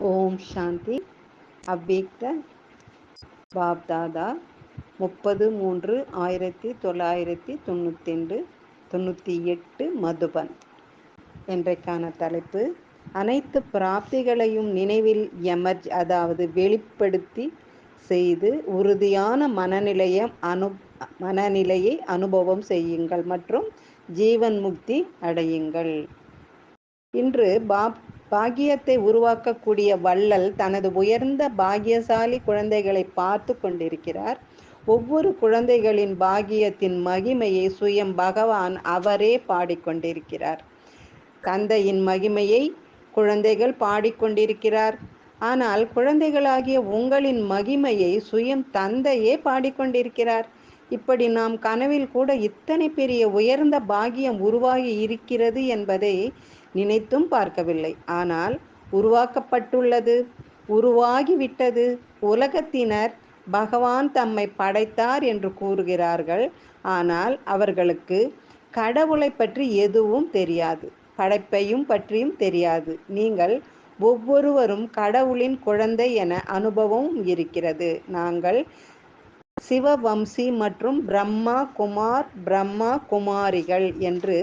ஓம் சாந்தி. அவ்விக்த பாப்தாதா முப்பது மூன்று ஆயிரத்தி தொள்ளாயிரத்தி தொண்ணூத்தெண்டு தொண்ணூற்றி எட்டு மதுபன் என்றைக்கான தலைப்பு. அனைத்து பிராப்திகளையும் நினைவில் எமர்ஜ் அதாவது வெளிப்படுத்தி செய்து உறுதியான மனநிலையம் அனு மனநிலையை அனுபவம் செய்யுங்கள் மற்றும் ஜீவன் முக்தி அடையுங்கள். இன்று பாப் பாக்கியத்தை உருவாக்கக்கூடிய வள்ளல் தனது உயர்ந்த பாக்கியசாலி குழந்தைகளை பார்த்து கொண்டிருக்கிறார். ஒவ்வொரு குழந்தைகளின் பாகியத்தின் மகிமையை சுயம் பகவான் அவரே பாடிக்கொண்டிருக்கிறார். தந்தையின் மகிமையை குழந்தைகள் பாடிக்கொண்டிருக்கிறார். ஆனால் குழந்தைகளாகிய உங்களின் மகிமையை சுயம் தந்தையே பாடிக்கொண்டிருக்கிறார். இப்படி நாம் கனவில் கூட இத்தனை பெரிய உயர்ந்த பாகியம் உருவாகி இருக்கிறது என்பதை நினைத்தும் பார்க்கவில்லை. ஆனால் உருவாக்கப்பட்டுள்ளது உருவாகிவிட்டது. உலகத்தினர் பகவான் தம்மை படைத்தார் என்று கூறுகிறார்கள். ஆனால் அவர்களுக்கு கடவுளை பற்றி எதுவும் தெரியாது. படைப்பையும் பற்றியும் தெரியாது. நீங்கள் ஒவ்வொருவரும் கடவுளின் குழந்தை என அனுபவம் இருக்கிறது. நாங்கள் சிவவம்சி மற்றும் பிரம்மா குமார் பிரம்மா குமாரிகள் என்று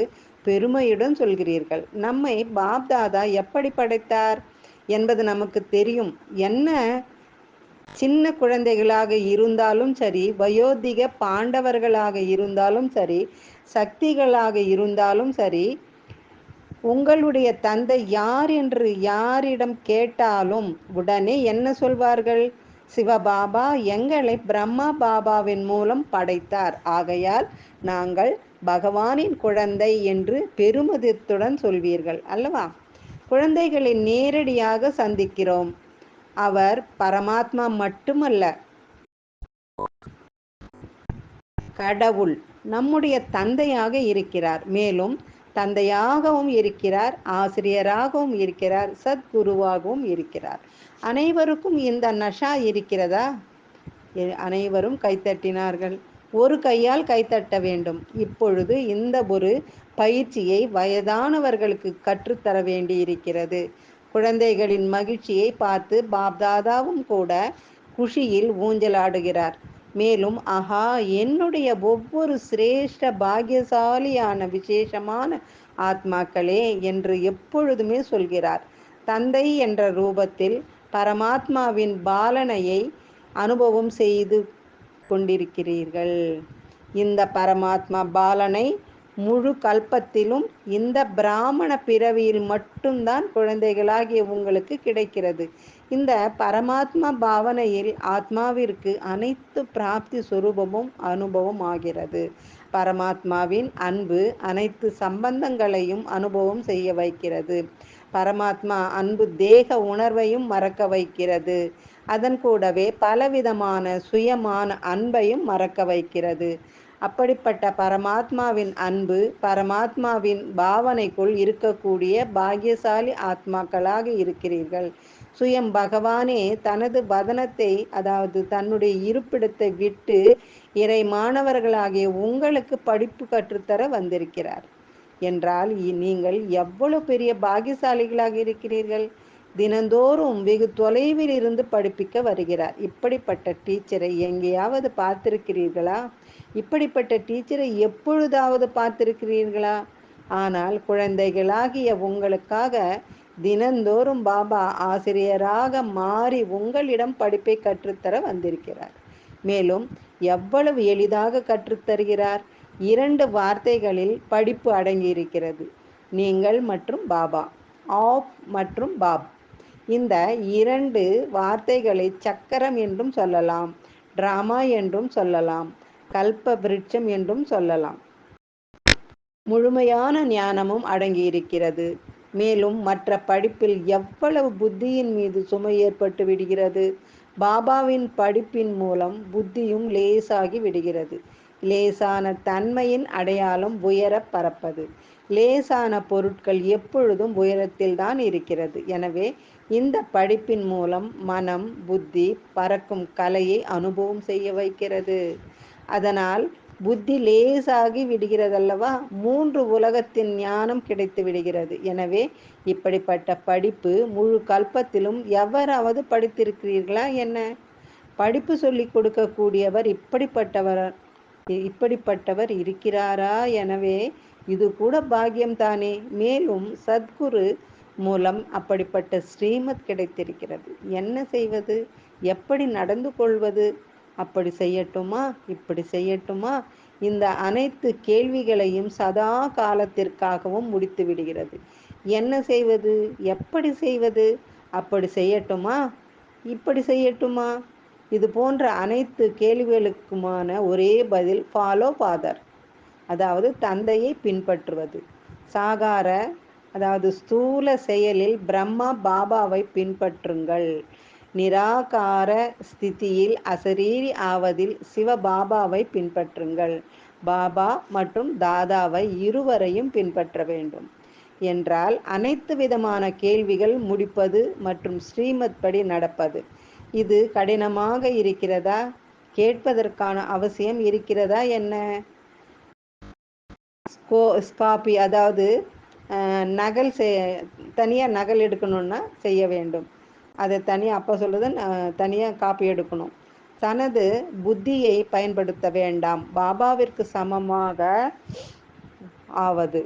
பெருமையுடன் சொல்கிறீர்கள். நம்மை பாப்தாதா எப்படி படைத்தார் என்பது நமக்கு தெரியும். என்ன சின்ன குழந்தைகளாக இருந்தாலும் சரி வயோதிக பாண்டவர்களாக இருந்தாலும் சரி சக்திகளாக இருந்தாலும் சரி உங்களுடைய தந்தை யார் என்று யாரிடம் கேட்டாலும் உடனே என்ன சொல்வார்கள்? சிவபாபா எங்களை பிரம்மா பாபாவின் மூலம் படைத்தார். ஆகையால் நாங்கள் பகவானின் குழந்தை என்று பெருமிதத்துடன் சொல்வீர்கள் அல்லவா? குழந்தைகளை நேரடியாக சந்திக்கிறோம். அவர் பரமாத்மா மட்டுமல்ல. கடவுள் நம்முடைய தந்தையாக இருக்கிறார். மேலும் தந்தையாகவும் இருக்கிறார் ஆசிரியராகவும் இருக்கிறார் சத்குருவாகவும் இருக்கிறார். அனைவருக்கும் இந்த நஷா இருக்கிறதா? அனைவரும் கைத்தட்டினார்கள். ஒரு கையால் கைத்தட்ட வேண்டும். இப்பொழுது இந்த ஒரு பயிற்சியை வயதானவர்களுக்கு கற்றுத்தர வேண்டியிருக்கிறது. குழந்தைகளின் மகிழ்ச்சியை பார்த்து பாப்தாதாவும் கூட குஷியில் ஊஞ்சலாடுகிறார். மேலும் ஆஹா என்னுடைய ஒவ்வொரு சிரேஷ்ட பாக்கியசாலியான விசேஷமான ஆத்மாக்களே என்று எப்பொழுதுமே சொல்கிறார். தந்தை என்ற ரூபத்தில் பரமாத்மாவின் பாலனையை அனுபவம் செய்து கொண்டிருக்கிறீர்கள். இந்த பரமாத்மா பாலனை முழு கல்பத்திலும் இந்த பிராமண பிறவியில் மட்டும்தான் குழந்தைகளாகிய உங்களுக்கு கிடைக்கிறது. இந்த பரமாத்மா பாவனையில் ஆத்மாவிற்கு அனைத்து பிராப்தி சுரூபமும் அனுபவம் ஆகிறது. பரமாத்மாவின் அன்பு அனைத்து சம்பந்தங்களையும் அனுபவம் செய்ய வைக்கிறது. பரமாத்மா அன்பு தேக உணர்வையும் மறக்க வைக்கிறது. அதன் கூடவே பலவிதமான சுயமான அன்பையும் மறக்க வைக்கிறது. அப்படிப்பட்ட பரமாத்மாவின் அன்பு பரமாத்மாவின் பாவனைக்குள் இருக்கக்கூடிய பாக்கியசாலி ஆத்மாக்களாக இருக்கிறீர்கள். சுயம் பகவானே தனது வதனத்தை அதாவது தன்னுடைய இருப்பிடத்தை விட்டு இறை மாணவர்களாகிய உங்களுக்கு படிப்பு கற்றுத்தர வந்திருக்கிறார். என்றால் நீங்கள் எவ்வளவு பெரிய பாகியசாலிகளாக இருக்கிறீர்கள்? தினந்தோறும் வெகு தொலைவில் இருந்து படிப்பிக்க வருகிறார். இப்படிப்பட்ட டீச்சரை எங்கேயாவது பார்த்திருக்கிறீர்களா? இப்படிப்பட்ட டீச்சரை எப்பொழுதாவது பார்த்திருக்கிறீர்களா? ஆனால் குழந்தைகளாகிய உங்களுக்காக தினந்தோறும் பாபா ஆசிரியராக மாறி உங்களிடம் படிப்பை கற்றுத்தர வந்திருக்கிறார். மேலும் எவ்வளவு எளிதாக கற்றுத்தருகிறார்? இரண்டு வார்த்தைகளில் படிப்பு அடங்கியிருக்கிறது. நீங்கள் மற்றும் பாபா ஆப் மற்றும் பாப். இந்த இரண்டு வார்த்தைகளை சக்கரம் என்றும் சொல்லலாம் டிராமா என்றும் சொல்லலாம் கல்ப விருட்சம் என்றும் சொல்லலாம். முழுமையான ஞானமும் அடங்கியிருக்கிறது. மேலும் மற்ற படிப்பில் எவ்வளவு புத்தியின் மீது சுமை ஏற்பட்டு விடுகிறது. பாபாவின் படிப்பின் மூலம் புத்தியும் லேசாகி விடுகிறது. லேசான தன்மையின் அடையாளம் உயர பறப்பது லேசான பொருட்கள் எப்பொழுதும் உயரத்தில் தான் இருக்கிறது. எனவே இந்த படிப்பின் மூலம் மனம் புத்தி பறக்கும் கலையை அனுபவம் செய்ய வைக்கிறது. அதனால் புத்தி லேசாகி விடுகிறதல்லவா? மூன்று உலகத்தின் ஞானம் கிடைத்து விடுகிறது. எனவே இப்படிப்பட்ட படிப்பு முழு கல்பத்திலும் எவராவது படித்திருக்கிறீர்களா? என்ன? படிப்பு சொல்லிக் கொடுக்கக்கூடியவர் இப்படிப்பட்டவர் இப்படிப்பட்டவர் இருக்கிறாரா எனவே இது கூட பாக்கியம்தானே. மேலும் சத்குரு மூலம் அப்படிப்பட்ட ஸ்ரீமத் கிடைத்திருக்கிறது. என்ன செய்வது? எப்படி நடந்து கொள்வது? அப்படி செய்யட்டுமா? இப்படி செய்யட்டுமா? இந்த அனைத்து கேள்விகளையும் சதா காலத்திற்காகவும் முடித்து விடுகிறது. என்ன செய்வது? எப்படி செய்வது? அப்படி செய்யட்டுமா? இப்படி செய்யட்டுமா? இது போன்ற அனைத்து கேள்விகளுக்குமான ஒரே பதில் ஃபாலோ ஃபாதர் அதாவது தந்தையை பின்பற்றுவது. சாகார அதாவது ஸ்தூல செயலில் பிரம்மா பாபாவை பின்பற்றுங்கள். நிராகார ஸ்திதியில் அசரீரி ஆவதில் சிவ பாபாவை பின்பற்றுங்கள். பாபா மற்றும் தாதாவை இருவரையும் பின்பற்ற வேண்டும். என்றால் அனைத்து விதமான கேள்விகள் முடிப்பது மற்றும் ஸ்ரீமத் படி நடப்பது. இது கடினமாக இருக்கிறதா? கேட்பதற்கான அவசியம் இருக்கிறதா என்ன? ஸ்கோ ஸ்காப்பி அதாவது நகல் செய் தனியாக நகல் எடுக்கணும்னா செய்ய வேண்டும். அதை தனியாக அப்போ சொல்லுது தனியாக காப்பி எடுக்கணும். தனது புத்தியை பயன்படுத்த வேண்டாம். பாபாவிற்கு சமமாக ஆவது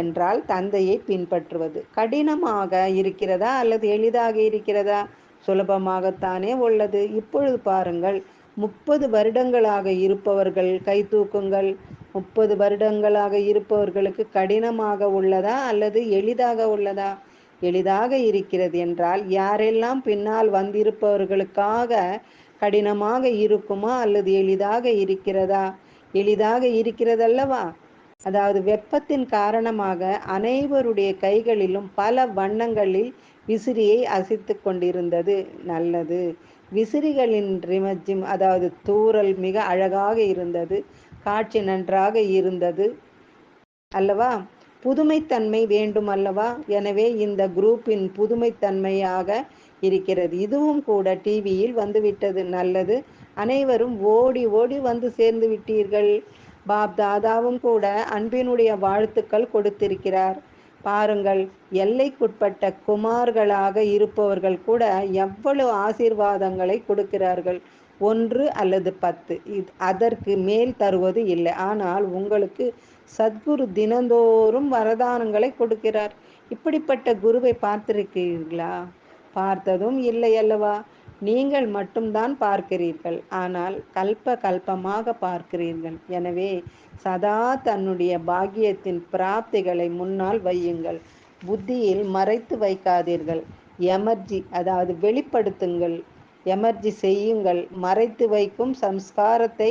என்றால் தந்தையை பின்பற்றுவது. கடினமாக இருக்கிறதா அல்லது எளிதாக இருக்கிறதா? சுலபமாகத்தானே உள்ளது. இப்பொழுது பாருங்கள் முப்பது வருடங்களாக இருப்பவர்கள் கை தூக்குங்கள். முப்பது வருடங்களாக இருப்பவர்களுக்கு கடினமாக உள்ளதா அல்லது எளிதாக உள்ளதா? எளிதாக இருக்கிறது என்றால் யாரெல்லாம் பின்னால் வந்திருப்பவர்களுக்காக கடினமாக இருக்குமா அல்லது எளிதாக இருக்கிறதா? எளிதாக இருக்கிறதல்லவா? அதாவது வெப்பத்தின் காரணமாக அனைவருடைய கைகளிலும் பல வண்ணங்களில் விசிறியை அசைத்து கொண்டிருந்தது. நல்லது. விசிறிகளின் ரிமஜிம் அதாவது தூரல் மிக அழகாக இருந்தது. காட்சி நன்றாக இருந்தது அல்லவா? புதுமைத்தன்மை வேண்டும் அல்லவா எனவே இந்த குரூப்பின் புதுமைத்தன்மையாக இருக்கிறது. இதுவும் கூட டிவியில் வந்துவிட்டது. நல்லது. அனைவரும் ஓடி ஓடி வந்து சேர்ந்து விட்டீர்கள். பாப் தாதாவும் கூட அன்பினுடைய வாழ்த்துக்கள் கொடுத்திருக்கிறார். பாருங்கள் எல்லைக்குட்பட்ட குமார்களாக இருப்பவர்கள் கூட எவ்வளவு ஆசீர்வாதங்களை கொடுக்கிறார்கள்? ஒன்று அல்லது பத்து. இது அதற்கு மேல் தருவது இல்லை. ஆனால் உங்களுக்கு சத்குரு தினந்தோறும் வரதானங்களை கொடுக்கிறார். இப்படிப்பட்ட குருவை பார்த்திருக்கிறீர்களா? பார்த்ததும் இல்லை அல்லவா? நீங்கள் மட்டும்தான் பார்க்கிறீர்கள். ஆனால் கல்ப கல்பமாக பார்க்கிறீர்கள். எனவே சதா தன்னுடைய பாக்கியத்தின் பிராப்திகளை முன்னால் வையுங்கள். புத்தியில் மறைத்து வைக்காதீர்கள். எமர்ஜி அதாவது வெளிப்படுத்துங்கள். எமர்ஜி செய்யுங்கள். மறைத்து வைக்கும் சம்ஸ்காரத்தை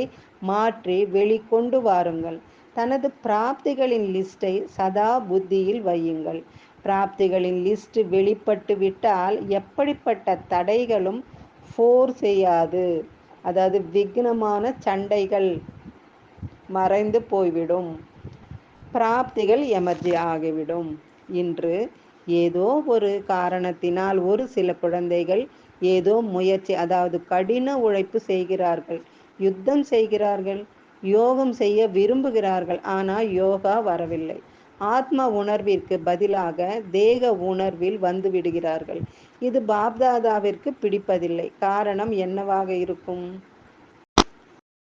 மாற்றி வெளிக்கொண்டு வாருங்கள். தனது பிராப்திகளின் லிஸ்டை சதா புத்தியில் வையுங்கள். பிராப்திகளின் லிஸ்ட் வெளிப்பட்டு விட்டால் எப்படிப்பட்ட தடைகளும் ஃபோர் செய்யாது. அதாவது விக்னமான சண்டைகள் மறைந்து போய்விடும். பிராப்திகள் எமர்ஜி ஆகிவிடும். இன்று ஏதோ ஒரு காரணத்தினால் ஒரு சில குழந்தைகள் ஏதோ முயற்சி அதாவது கடின உழைப்பு செய்கிறார்கள். யுத்தம் செய்கிறார்கள். யோகம் செய்ய விரும்புகிறார்கள். ஆனால் யோகா வரவில்லை. ஆத்ம உணர்விற்கு பதிலாக தேக உணர்வில் வந்து விடுகிறார்கள். இது பாப்தாதாவிற்கு பிடிப்பதில்லை. காரணம் என்னவாக இருக்கும்?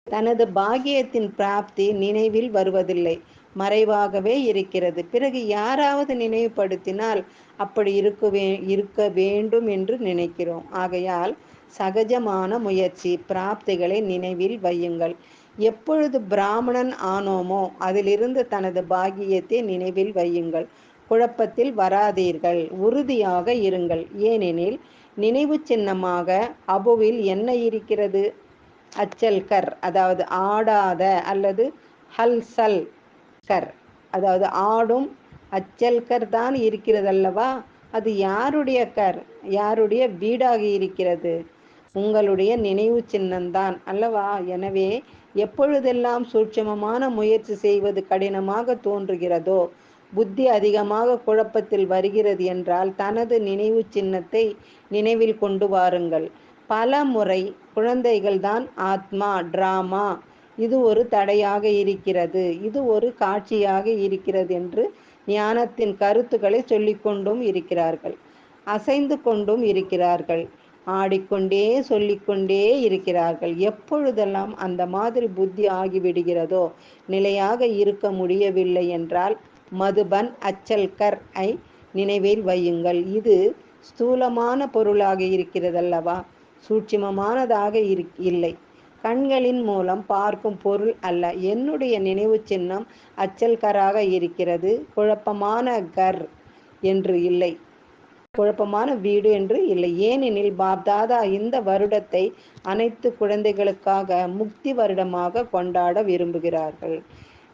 தனது பாகியத்தின் பிராப்தி நினைவில் வருவதில்லை. மறைவாகவே இருக்கிறது. பிறகு யாராவது நினைவுபடுத்தினால் அப்படி இருக்க வே இருக்க வேண்டும் என்று நினைக்கிறோம். ஆகையால் சகஜமான முயற்சி பிராப்திகளை நினைவில் வையுங்கள். எப்பொழுது பிராமணன் ஆனோமோ அதிலிருந்து தனது பாகியத்தை நினைவில் வையுங்கள். குழப்பத்தில் வராதீர்கள் உறுதியாக இருங்கள். ஏனெனில் நினைவு சின்னமாக அபுவில் என்ன இருக்கிறது? அச்சல்கர் அதாவது ஆடாத அல்லது ஹல்சல் கர் அதாவது ஆடும் அச்சல்கர் தான் இருக்கிறது அல்லவா அது யாருடைய கர்? யாருடைய வீடாக இருக்கிறது? உங்களுடைய நினைவு சின்னம்தான் அல்லவா? எனவே எப்பொழுதெல்லாம் சூட்சமமான முயற்சி செய்வது கடினமாக தோன்றுகிறதோ புத்தி அதிகமாக குழப்பத்தில் வருகிறது என்றால் தனது நினைவு சின்னத்தை நினைவில் கொண்டு வாருங்கள். பல முறை குழந்தைகள்தான் ஆத்மா டிராமா. இது ஒரு தடையாக இருக்கிறது. இது ஒரு காட்சியாக இருக்கிறது என்று ஞானத்தின் கருத்துக்களை சொல்லிக்கொண்டும் இருக்கிறார்கள். அசைந்து கொண்டும் இருக்கிறார்கள். ஆடிக்கொண்டே சொல்லிக்கொண்டே இருக்கிறார்கள். எப்பொழுதெல்லாம் அந்த மாதிரி புத்தி ஆகிவிடுகிறதோ நிலையாக இருக்க முடியவில்லை என்றால் மதுபன் அச்சல்கர் ஐ நினைவில் வையுங்கள். இது ஸ்தூலமான பொருளாக இருக்கிறதல்லவா? சூட்சிமமானதாக இரு இல்லை. கண்களின் மூலம் பார்க்கும் பொருள் அல்ல. என்னுடைய நினைவு சின்னம் அச்சல்கராக இருக்கிறது. குழப்பமான கர் என்று இல்லை. குழப்பமான வீடு என்று இல்லை. ஏனெனில் பாப்தாதா இந்த வருடத்தை அனைத்து குழந்தைகளுக்காக முக்தி வருடமாக கொண்டாட விரும்புகிறார்கள்.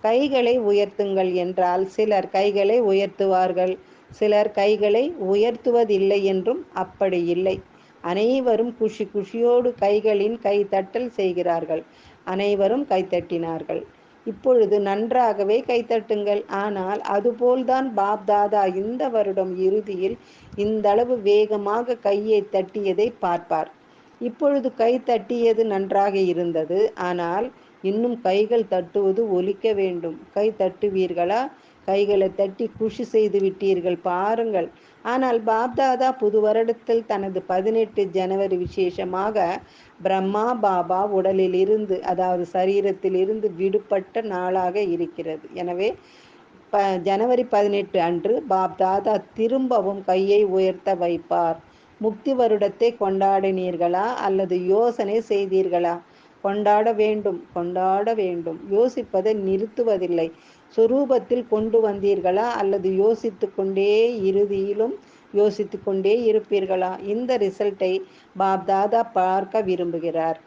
கைகளை உயர்த்துங்கள் என்றால் சிலர் கைகளை உயர்த்துவார்கள். சிலர் கைகளை உயர்த்துவதில்லை என்றும் அப்படி இல்லை. அனைவரும் குஷி குஷியோடு கைகளின் கைத்தட்டல் செய்கிறார்கள். அனைவரும் கைத்தட்டினார்கள். இப்பொழுது நன்றாகவே கைத்தட்டுங்கள். ஆனால் அதுபோல்தான் பாப் தாதா இந்த வருடம் இறுதியில் இந்தளவு வேகமாக கையை தட்டியதை பார்ப்பார். இப்பொழுது கை தட்டியது நன்றாக இருந்தது. ஆனால் இன்னும் கைகள் தட்டுவது ஒலிக்க வேண்டும். கை தட்டுவீர்களா? கைகளை தட்டி குஷி செய்து விட்டீர்கள். பாருங்கள். ஆனால் பாப்தாதா புது வருடத்தில் தனது பதினெட்டு ஜனவரி விசேஷமாக பிரம்மா பாபா உடலில் இருந்து அதாவது சரீரத்தில் இருந்து விடுபட்ட நாளாக இருக்கிறது. எனவே ப ஜனவரி பதினெட்டு அன்று பாப்தாதா திரும்பவும் கையை உயர்த்த வைப்பார். முக்தி வருடத்தை கொண்டாடினீர்களா? அல்லது யோசனை செய்தீர்களா? கொண்டாட வேண்டும் கொண்டாட வேண்டும். யோசிப்பதை நிறுத்துவதில்லை. சுரூபத்தில் கொண்டு வந்தீர்களா? அல்லது யோசித்து கொண்டே இறுதியிலும் யோசித்து கொண்டே இருப்பீர்களா? இந்த ரிசல்ட்டை பாப்தாதா பார்க்க விரும்புகிறார்.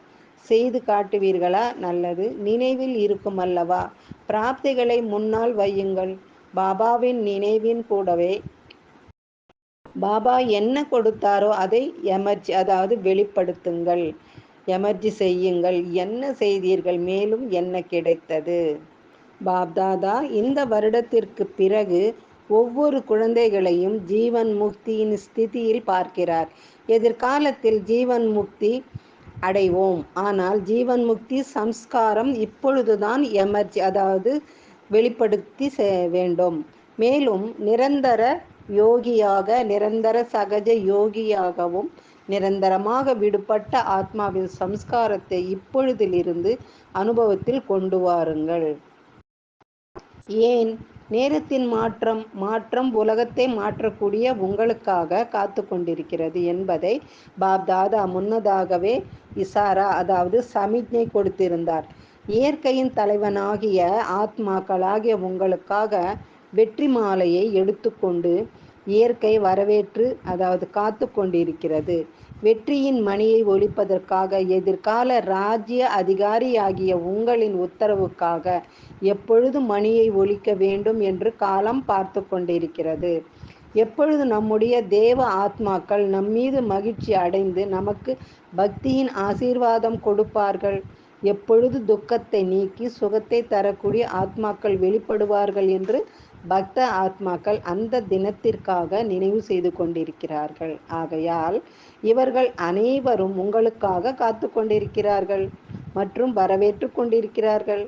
செய்து காட்டுவீர்களா? நல்லது. நினைவில் இருக்கும் அல்லவா? பிராப்திகளை முன்னால் வையுங்கள். பாபாவின் நினைவின் கூடவே. பாபா என்ன கொடுத்தாரோ அதை எமர்ஜி அதாவது வெளிப்படுத்துங்கள். எமர்ஜி செய்யுங்கள். என்ன செய்தீர்கள்? மேலும் என்ன கிடைத்தது? பாப்தாதா இந்த வருடத்திற்கு பிறகு ஒவ்வொரு குழந்தைகளையும் ஜீவன் முக்தியின் ஸ்திதியில் பார்க்கிறார். எதிர்காலத்தில் ஜீவன் முக்தி அடைவோம். ஆனால் ஜீவன் முக்தி சம்ஸ்காரம் இப்பொழுதுதான் எமர்ஜி அதாவது வெளிப்படுத்தி வேண்டும். மேலும் நிரந்தர யோகியாக நிரந்தர சகஜ யோகியாகவும் நிரந்தரமாக விடுபட்ட ஆத்மாவின் சம்ஸ்காரத்தை இப்பொழுதிலிருந்து அனுபவத்தில் கொண்டு வாருங்கள். ஏன்? நேரத்தின் மாற்றம் மாற்றம் உலகத்தை மாற்றக்கூடிய உங்களுக்காக காத்து கொண்டிருக்கிறது என்பதை பாப் தாதா முன்னதாகவே இசாரா அதாவது சமிக்ஞை கொடுத்திருந்தார். இயற்கையின் தலைவனாகிய ஆத்மாக்களாகிய உங்களுக்காக வெற்றி மாலையை எடுத்துக்கொண்டு இயற்கை வரவேற்று அதாவது காத்து கொண்டிருக்கிறது வெற்றியின் மணியை ஒழிப்பதற்காக எதிர்கால ராஜ்ய அதிகாரியாகிய உங்களின் உத்தரவுக்காக எப்பொழுது மணியை ஒழிக்க வேண்டும் என்று காலம் பார்த்து கொண்டிருக்கிறது. எப்பொழுது நம்முடைய தேவ ஆத்மாக்கள் நம்மீது மகிழ்ச்சி அடைந்து நமக்கு பக்தியின் ஆசீர்வாதம் கொடுப்பார்கள். எப்பொழுது துக்கத்தை நீக்கி சுகத்தை தரக்கூடிய ஆத்மாக்கள் வெளிப்படுவார்கள் என்று பக்த ஆத்மாக்கள் அந்த தினத்திற்காக நினைவு செய்து கொண்டிருக்கிறார்கள். ஆகையால் இவர்கள் அனைவரும் உங்களுக்காக காத்து கொண்டிருக்கிறார்கள் மற்றும் வரவேற்று கொண்டிருக்கிறார்கள்.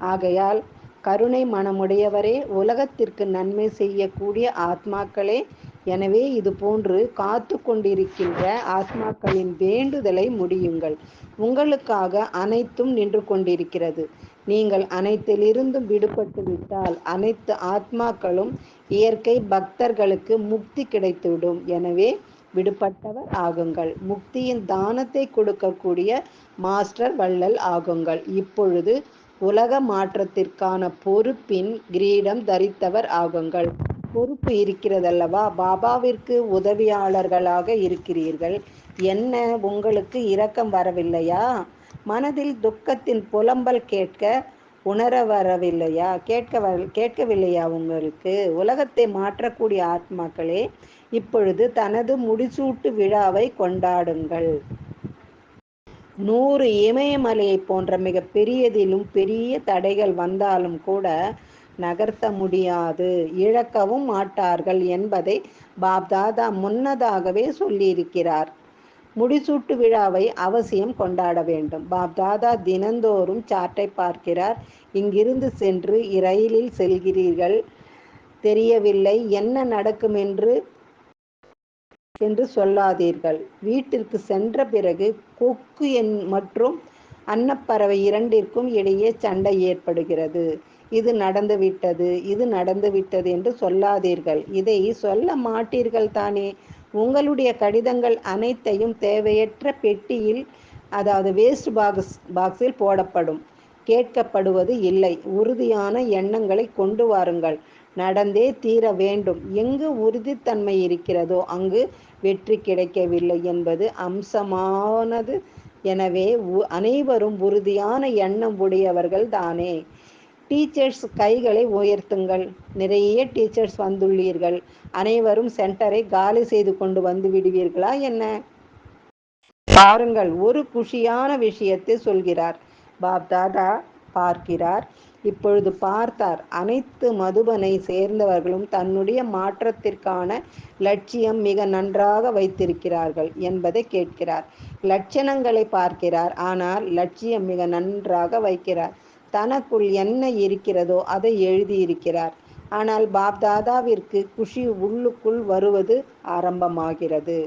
ஆகையால் கருணை மனமுடையவரே உலகத்திற்கு நன்மை செய்யக்கூடிய ஆத்மாக்களே எனவே இது போன்று காத்து கொண்டிருக்கின்ற ஆத்மாக்களின் வேண்டுதலை முடியுங்கள். உங்களுக்காக அனைத்தும் நின்று கொண்டிருக்கிறது. நீங்கள் அனைத்திலிருந்தும் விடுபட்டு விட்டால் அனைத்து ஆத்மாக்களும் இயற்கை பக்தர்களுக்கு முக்தி கிடைத்துவிடும். எனவே விடுபட்டவர் ஆகுங்கள். முக்தியின் தானத்தை கொடுக்கக்கூடிய மாஸ்டர் வள்ளல் ஆகுங்கள். இப்பொழுது உலக மாற்றத்திற்கான பொறுப்பின் கிரீடம் தரித்தவர் ஆகுங்கள். பொறுப்பு இருக்கிறதல்லவா? பாபாவிற்கு உதவியாளர்களாக இருக்கிறீர்கள். என்ன உங்களுக்கு இரக்கம் வரவில்லையா? மனதில் துக்கத்தின் புலம்பல் கேட்க உணர வரவில்லையா? கேட்க வர கேட்கவில்லையா உங்களுக்கு? உலகத்தை மாற்றக்கூடிய ஆத்மாக்களே இப்பொழுது தனது முடிசூட்டு விழாவை கொண்டாடுங்கள். நூறு இமயமலையை போன்ற மிக பெரியதிலும் பெரிய தடைகள் வந்தாலும் கூட நகர்த்த முடியாது. இழக்கவும் மாட்டார்கள் என்பதை பாப்தாதா முன்னதாகவே சொல்லியிருக்கிறார். முடிசூட்டு விழாவை அவசியம் கொண்டாட வேண்டும். பாப்தாதா தினந்தோறும் சார்ட்டை பார்க்கிறார். இங்கிருந்து சென்று இரயிலில் செல்கிறீர்கள். தெரியவில்லை. என்ன நடக்கும் என்று என்று சொல்லாதீர்கள். வீட்டிற்கு சென்ற பிறகு கொக்கு என் மற்றும் அன்னப்பறவை இரண்டிற்கும் இடையே சண்டை ஏற்படுகிறது. இது நடந்துவிட்டது இது நடந்துவிட்டது என்று சொல்லாதீர்கள். இதை சொல்ல மாட்டீர்கள் தானே? உங்களுடைய கடிதங்கள் அனைத்தையும் தேவையற்ற பெட்டியில் அதாவது வேஸ்ட் பாக்ஸ் பாக்ஸில் போடப்படும். கேட்கப்படுவது இல்லை. உறுதியான எண்ணங்களை கொண்டு வாருங்கள். நடந்தே தீர வேண்டும். எங்கு உறுதித்தன்மை இருக்கிறதோ அங்கு வெற்றி கிடைக்கவில்லை என்பது அம்சமானது. எனவே அனைவரும் உறுதியான எண்ணம் உடையவர்கள் தானே. டீச்சர்ஸ் கைகளை உயர்த்துங்கள். நிறைய டீச்சர்ஸ் வந்துள்ளீர்கள். அனைவரும் சென்டரை காலி செய்து கொண்டு வந்து விடுவீர்களா என்ன? பாருங்கள் ஒரு குஷியான விஷயத்தை சொல்கிறார். பாப் தாதா பார்க்கிறார். இப்பொழுது பார்த்தார். அனைத்து மதுபனை சேர்ந்தவர்களும் தன்னுடைய மாற்றத்திற்கான லட்சியம் மிக நன்றாக வைத்திருக்கிறார்கள் என்பதை கேட்கிறார். லட்சணங்களை பார்க்கிறார். ஆனால் லட்சியம் மிக நன்றாக வைக்கிறார். தனக்குள் என்ன இருக்கிறதோ அதை எழுதியிருக்கிறார். ஆனால் பாப்தாதாவிற்கு குஷி உள்ளுக்குள் வருவது ஆரம்பமாகிறது.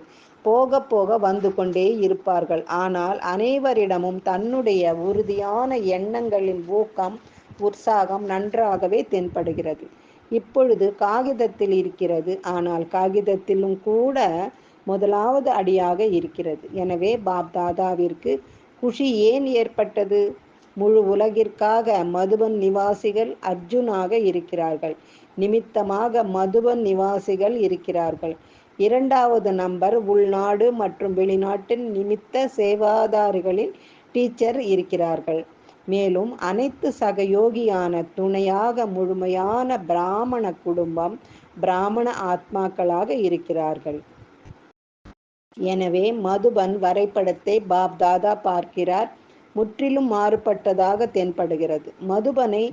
போக போக வந்து கொண்டே இருப்பார்கள். ஆனால் அனைவரிடமும் தன்னுடைய உறுதியான எண்ணங்களின் ஊக்கம் உற்சாகம் நன்றாகவே தென்படுகிறது. இப்பொழுது காகிதத்தில் இருக்கிறது. ஆனால் காகிதத்திலும் கூட முதலாவது அடியாக இருக்கிறது. எனவே பாப் தாதாவிற்கு குஷி ஏன் ஏற்பட்டது? முழு உலகிற்காக மதுபன் நிவாசிகள் அர்ஜுனாக இருக்கிறார்கள். நிமித்தமாக மதுபன் நிவாசிகள் இருக்கிறார்கள். இரண்டாவது நம்பர் உள்நாடு மற்றும் வெளிநாட்டின் நிமித்த சேவாதாரிகளில் டீச்சர் இருக்கிறார்கள். மேலும் அனைத்து சகயோகியான துணையாக முழுமையான பிராமண குடும்பம் பிராமண ஆத்மாக்களாக இருக்கிறார்கள். எனவே மதுபன் வரைபடத்தை பாப் தாதா பார்க்கிறார். முற்றிலும் மாறுபட்டதாக தென்படுகிறது. மதுபனை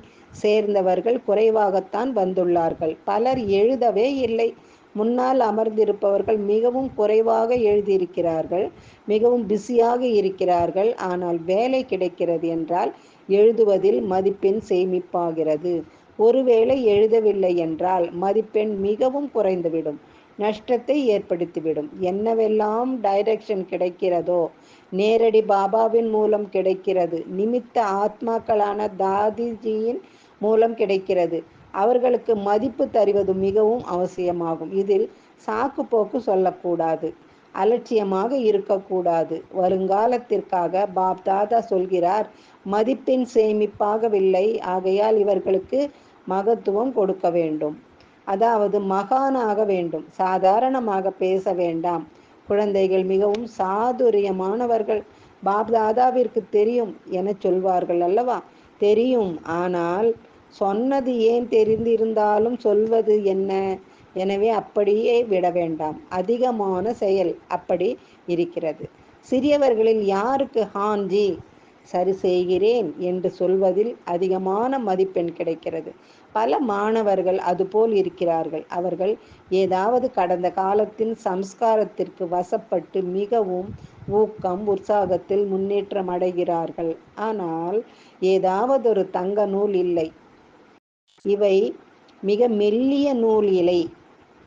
சேர்ந்தவர்கள் குறைவாகத்தான் வந்துள்ளார்கள். பலர் எழுதவே இல்லை. முன்னால் அமர்ந்திருப்பவர்கள் மிகவும் குறைவாக எழுதியிருக்கிறார்கள் மிகவும் பிஸியாக இருக்கிறார்கள். ஆனால் வேலை கிடைக்கிறது என்றால் எழுதுவதில் மதிப்பெண் சேமிப்பாகிறது. ஒருவேளை எழுதவில்லை என்றால் மதிப்பெண் மிகவும் குறைந்துவிடும் நஷ்டத்தை ஏற்படுத்திவிடும். என்னவெல்லாம் டைரக்ஷன் கிடைக்கிறதோ நேரடி பாபாவின் மூலம் கிடைக்கிறது. நிமித்த ஆத்மாக்களான தாதிஜியின் மூலம் கிடைக்கிறது. அவர்களுக்கு மதிப்பு தருவது மிகவும் அவசியமாகும். இதில் சாக்கு போக்கு சொல்லக்கூடாது. அலட்சியமாக இருக்கக்கூடாது. வருங்காலத்திற்காக பாப் தாதா சொல்கிறார் மதிப்பின் சேமிப்பாகவில்லை. ஆகையால் இவர்களுக்கு மகத்துவம் கொடுக்க வேண்டும். அதாவது மகானாக வேண்டும். சாதாரணமாக பேச வேண்டாம். குழந்தைகள் மிகவும் சாதுரியமானவர்கள். பாப் தாதாவிற்கு தெரியும். என சொல்வார்கள் அல்லவா? தெரியும். ஆனால் சொன்னது ஏன் தெரிந்திருந்தாலும் சொல்வது என்ன? எனவே அப்படியே விட வேண்டாம். அதிகமான செயல் அப்படி இருக்கிறது. சிறியவர்களில் யாருக்கு ஹான்ஜி? சரி செய்கிறேன் என்று சொல்வதில் அதிகமான மதிப்பெண் கிடைக்கிறது. பல மாணவர்கள் அதுபோல் இருக்கிறார்கள். அவர்கள் ஏதாவது கடந்த காலத்தின் சம்ஸ்காரத்திற்கு வசப்பட்டு மிகவும் ஊக்கம் உற்சாகத்தில் முன்னேற்றம் அடைகிறார்கள். ஆனால் ஏதாவது ஒரு தங்க நூல் இல்லை. இவை மிக மெல்லிய நூல் இலை.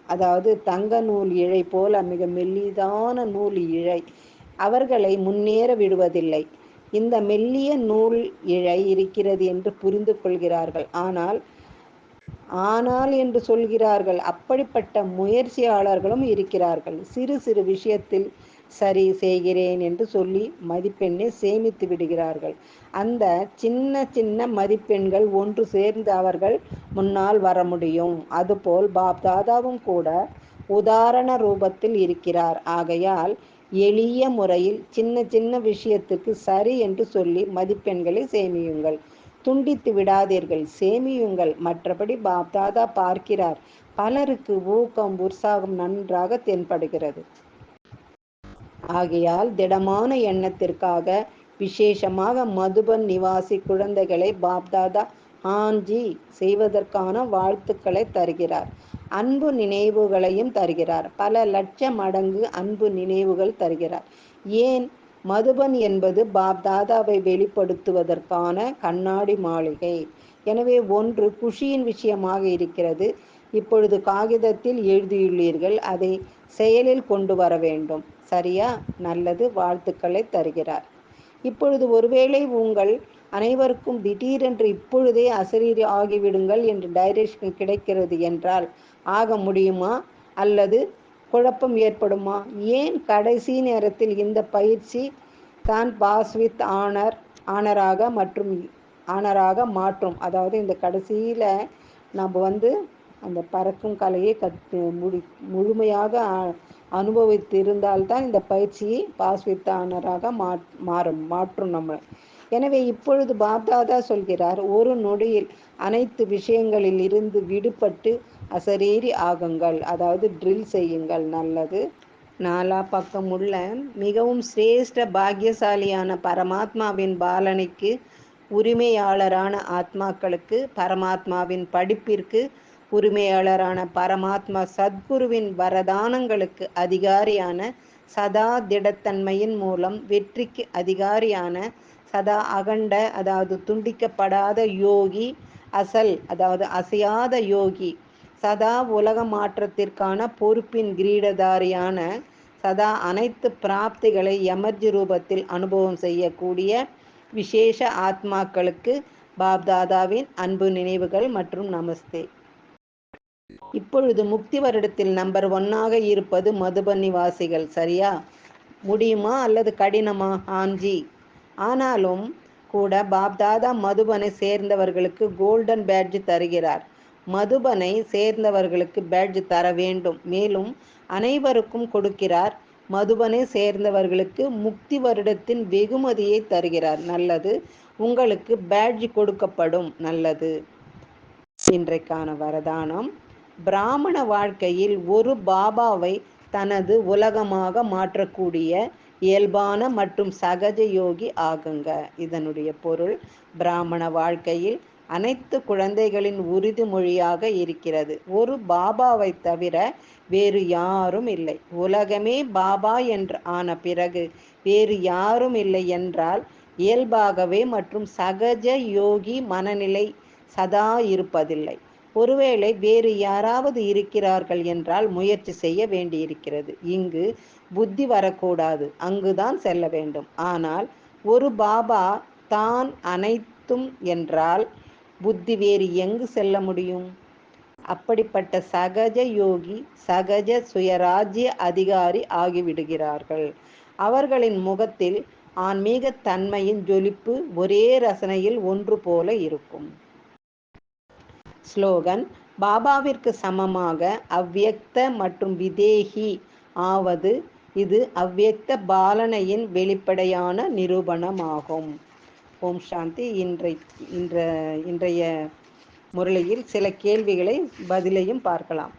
அதாவது தங்க நூல் இழை போல மிக மெல்லிதான நூல் இழை. அவர்களை முன்னேற விடுவதில்லை. இந்த மெல்லிய நூல் இழை இருக்கிறது என்று புரிந்து கொள்கிறார்கள். ஆனால் ஆனால் என்று சொல்கிறார்கள் அப்படிப்பட்ட முயற்சியாளர்களும் இருக்கிறார்கள். சிறு சிறு விஷயத்தில் சரி செய்கிறேன் என்று சொல்லி மதிப்பெண்ணை சேமித்து விடுகிறார்கள். அந்த சின்ன சின்ன மதிப்பெண்கள் ஒன்று சேர்ந்து அவர்கள் முன்னால் வர முடியும். அதுபோல் பாப் தாதாவும் கூட உதாரண ரூபத்தில் இருக்கிறார். ஆகையால் எளிய முறையில் சின்ன சின்ன விஷயத்துக்கு சரி என்று சொல்லி மதிப்பெண்களை சேமியுங்கள். துண்டித்து விடாதீர்கள். சேமியுங்கள். மற்றபடி பாப் தாதா பார்க்கிறார். பலருக்கு ஊக்கம் உற்சாகம் நன்றாக தென்படுகிறது. ஆகையால் திடமான எண்ணத்திற்காக விசேஷமாக மதுபன் நிவாசி குழந்தைகளை பாப்தாதா ஆஞ்சி செய்வதற்கான வாழ்த்துக்களை தருகிறார். அன்பு நினைவுகளையும் தருகிறார். பல லட்ச மடங்கு அன்பு நினைவுகள் தருகிறார். ஏன்? மதுபன் என்பது பாப் தாதாவை வெளிப்படுத்துவதற்கான கண்ணாடி மாளிகை. எனவே ஒன்று குஷியின் விஷயமாக இருக்கிறது. இப்பொழுது காகிதத்தில் எழுதியுள்ளீர்கள். அதை செயலில் கொண்டு வர வேண்டும். சரியா? நல்லது வாழ்த்துக்களை தருகிறார். இப்பொழுது ஒருவேளை உங்கள் அனைவருக்கும் திடீரென்று இப்பொழுதே அசரீரி ஆகிவிடுங்கள் என்று டைரக்ஷன் கிடைக்கிறது என்றால் ஆக முடியுமா? அல்லது குழப்பம் ஏற்படுமா? ஏன் கடைசி நேரத்தில் இந்த பயிற்சி தான் பாஸ் வித் ஆனர் ஆனராக மற்றும் ஆனராக மாற்றும்? அதாவது இந்த கடைசியில் நம்ம வந்து அந்த பறக்கும் கலையை கற்று முடி முழுமையாக அனுபவித்திருந்தால்தான் இந்த பயிற்சியை பாஸ் வித் ஆனராக மா மாறும் மாற்றும் நம்ம. எனவே இப்பொழுது பாப்தாதா சொல்கிறார் ஒரு நொடியில் அனைத்து விஷயங்களில் இருந்து விடுபட்டு அசரீரி ஆகுங்கள். அதாவது ட்ரில் செய்யுங்கள். நல்லது. நாலா பக்கம் உள்ள மிகவும் சிரேஷ்ட பாக்கியசாலியான பரமாத்மாவின் பாலனைக்கு உரிமையாளரான ஆத்மாக்களுக்கு பரமாத்மாவின் படிப்பிற்கு உரிமையாளரான பரமாத்மா சத்குருவின் வரதானங்களுக்கு அதிகாரியான சதா திடத்தன்மையின் மூலம் வெற்றிக்கு அதிகாரியான சதா அகண்ட அதாவது துண்டிக்கப்படாத யோகி அசல் அதாவது அசையாத யோகி சதா உலக மாற்றத்திற்கான பொறுப்பின் கிரீடதாரியான சதா அனைத்து பிராப்திகளை எமர்ஜி ரூபத்தில் அனுபவம் செய்யக்கூடிய விசேஷ ஆத்மாக்களுக்கு பாப்தாதாவின் அன்பு நினைவுகள் மற்றும் நமஸ்தே. இப்பொழுது முக்தி வருடத்தில் நம்பர் ஒன்னாக இருப்பது மதுபன் வாசிகள் சரியா? முடியுமா அல்லது கடினமா ஆம்ஜி ஆனாலும் கூட பாப்தாதா மதுபனை சேர்ந்தவர்களுக்கு கோல்டன் பேட்ஜ் தருகிறார். மதுபனை சேர்ந்தவர்களுக்கு பேட்ஜ் தர வேண்டும். மேலும் அனைவருக்கும் கொடுக்கிறார். மதுபனை சேர்ந்தவர்களுக்கு முக்தி வருடத்தின் வெகுமதியை தருகிறார். நல்லது. உங்களுக்கு பேட்ஜ் கொடுக்கப்படும். நல்லது. இன்றைக்கான வரதானம். பிராமண வாழ்க்கையில் ஒரு பாபாவை தனது உலகமாக மாற்றக்கூடிய இயல்பான மற்றும் சகஜ யோகி ஆகுங்க. இதனுடைய பொருள் பிராமண வாழ்க்கையில் அனைத்து குழந்தைகளின் உறுதிமொழியாக இருக்கிறது. ஒரு பாபாவை தவிர வேறு யாரும் இல்லை. உலகமே பாபா என்று ஆன பிறகு வேறு யாரும் இல்லை என்றால் இயல்பாகவே மற்றும் சகஜ யோகி மனநிலை சதா இருப்பதில்லை. ஒருவேளை வேறு யாராவது இருக்கிறார்கள் என்றால் முயற்சி செய்ய வேண்டியிருக்கிறது. இங்கு புத்தி வரக்கூடாது. அங்குதான் செல்ல வேண்டும். ஆனால் ஒரு பாபா தான் அனைத்தும் என்றால் புத்தி வேறு எங்கு செல்ல முடியும்? அப்படிப்பட்ட சகஜ யோகி சகஜ சுயராஜ்ய அதிகாரி ஆகிவிடுகிறார்கள். அவர்களின் முகத்தில் ஆன்மீக தன்மையின் ஜொலிப்பு ஒரே ரசனையில் ஒன்று போல இருக்கும். ஸ்லோகன் பாபாவிற்கு சமமாக அவ்வியக்த மற்றும் விதேகி ஆவது இது அவ்வியக்த பாலனையின் வெளிப்படையான நிரூபணமாகும். ஓம் சாந்தி. இன்றை இன்ற இன்றைய முரளியில் சில கேள்விகளை பதிலையும் பார்க்கலாம்.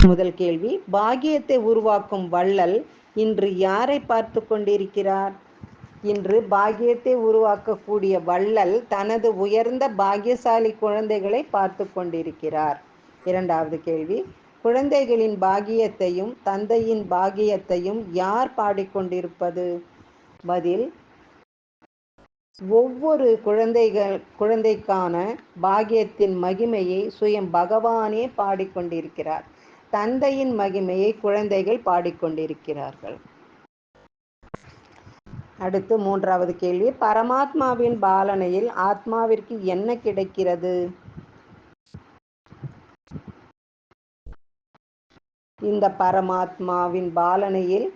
முதல் கேள்வி பாகியத்தை உருவாக்கும் வள்ளல் இன்று யாரை பார்த்து கொண்டிருக்கிறார்? இன்று பாக்கியத்தை உருவாக்கக்கூடிய வள்ளல் தனது உயர்ந்த பாக்கியசாலி குழந்தைகளை பார்த்து கொண்டிருக்கிறார். இரண்டாவது கேள்வி குழந்தைகளின் பாகியத்தையும் தந்தையின் பாகியத்தையும் யார் பாடிக்கொண்டிருப்பது? பதில் ஒவ்வொரு குழந்தைகள் குழந்தைக்கான பாகியத்தின் மகிமையை சுயம் பகவானே பாடிக்கொண்டிருக்கிறார். தந்தையின் மகிமையை குழந்தைகள் பாடிக்கொண்டிருக்கிறார்கள். அடுத்து மூன்றாவது கேள்வி. பரமாத்மாவின் பாலனையில் ஆத்மாவிற்கு என்ன கிடைக்கிறது? இந்த பரமாத்மாவின் பாலனையில்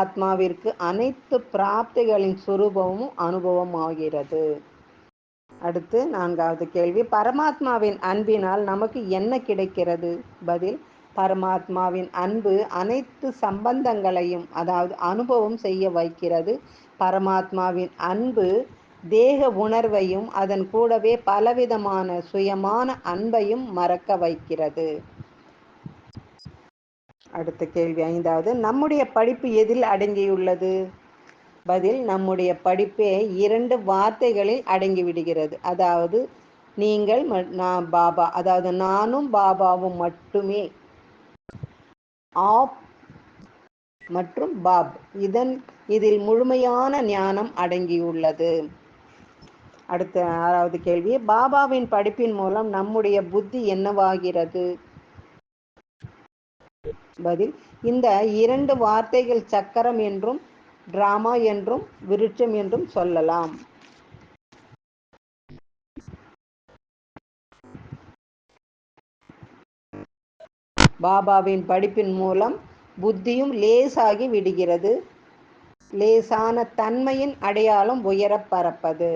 ஆத்மாவிற்கு அனைத்து பிராப்திகளின் சுரூபமும் அனுபவமாகிறது. அடுத்து நான்காவது கேள்வி. பரமாத்மாவின் அன்பினால் நமக்கு என்ன கிடைக்கிறது? பதில் பரமாத்மாவின் அன்பு அனைத்து சம்பந்தங்களையும் அதாவது அனுபவம் செய்ய வைக்கிறது. பரமாத்மாவின் அன்பு தேக உணர்வையும் அதன் கூடவே பலவிதமான சுயமான அன்பையும் மறக்க வைக்கிறது. அடுத்த கேள்வி ஐந்தாவது. நம்முடைய படிப்பு எதில் அடங்கியுள்ளது? பதில் நம்முடைய படிப்பே இரண்டு வார்த்தைகளில் அடங்கிவிடுகிறது. அதாவது நீங்கள் நான் பாபா அதாவது நானும் பாபாவும் மட்டுமே ஆப் மற்றும் பாப். இதன் இதில் முழுமையான ஞானம் அடங்கியுள்ளது. அடுத்த ஆறாவது கேள்வி. பாபாவின் படிப்பின் மூலம் நம்முடைய புத்தி என்னவாகிறது? பதில் இந்த இரண்டு வார்த்தைகள் சக்கரம் என்றும் டிராமா என்றும் விருட்சம் என்றும் சொல்லலாம். பாபாவின் படிப்பின் மூலம் புத்தியும் லேசாகி விடுகிறது. லேசான தன்மையின் அடையாளம் உயர பரப்பது.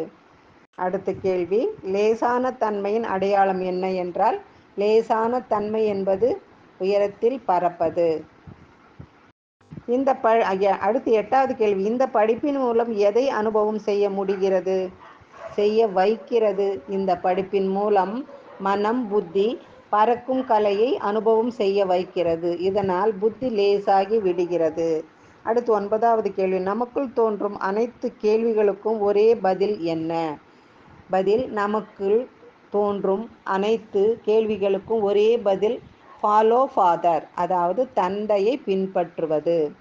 அடுத்த கேள்வி லேசான தன்மையின் அடையாளம் என்ன என்றால் லேசான தன்மை என்பது உயரத்தில் பறப்பது இந்த ப அடுத்து எட்டாவது கேள்வி இந்த படிப்பின் மூலம் எதை அனுபவம் செய்ய முடிகிறது? செய்ய வைக்கிறது. இந்த படிப்பின் மூலம் மனம் புத்தி பறக்கும் கலையை அனுபவம் செய்ய வைக்கிறது. இதனால் புத்தி லேசாகி விடுகிறது. அடுத்து ஒன்பதாவது கேள்வி. நமக்குள் தோன்றும் அனைத்து கேள்விகளுக்கும் ஒரே பதில் என்ன? பதில் நமக்குள் தோன்றும் அனைத்து கேள்விகளுக்கும் ஒரே பதில் ஃபாலோ ஃபாதர் அதாவது தந்தையை பின்பற்றுவது.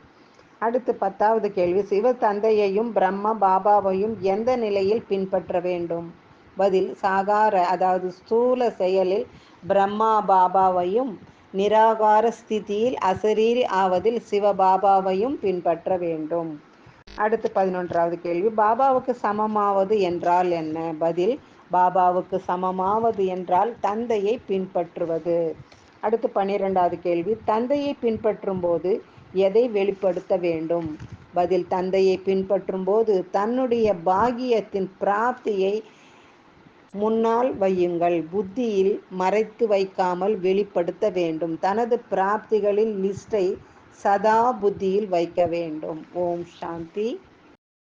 அடுத்து பத்தாவது கேள்வி. சிவ தந்தையையும் பிரம்ம பாபாவையும் எந்த நிலையில் பின்பற்ற வேண்டும்? பதில் சாகார அதாவது ஸ்தூல செயலில் பிரம்மா பாபாவையும் நிராகார ஸ்திதியில் அசரீரி ஆவதில் சிவபாபாவையும் பின்பற்ற வேண்டும். அடுத்து பதினொன்றாவது கேள்வி. பாபாவுக்கு சமமாவது என்றால் என்ன? பதில் பாபாவுக்கு சமமாவது என்றால் தந்தையை பின்பற்றுவது. அடுத்து பன்னிரெண்டாவது கேள்வி. தந்தையை பின்பற்றும் போது எதை வெளிப்படுத்த வேண்டும்? பதில் தந்தையை பின்பற்றும் போது தன்னுடைய பாகியத்தின் பிராப்தியை முன்னால் வையுங்கள். புத்தியில் மறைத்து வைக்காமல் வெளிப்படுத்த வேண்டும். தனது பிராப்திகளின் லிஸ்டை சதா புத்தியில் வைக்க வேண்டும். ஓம் சாந்தி.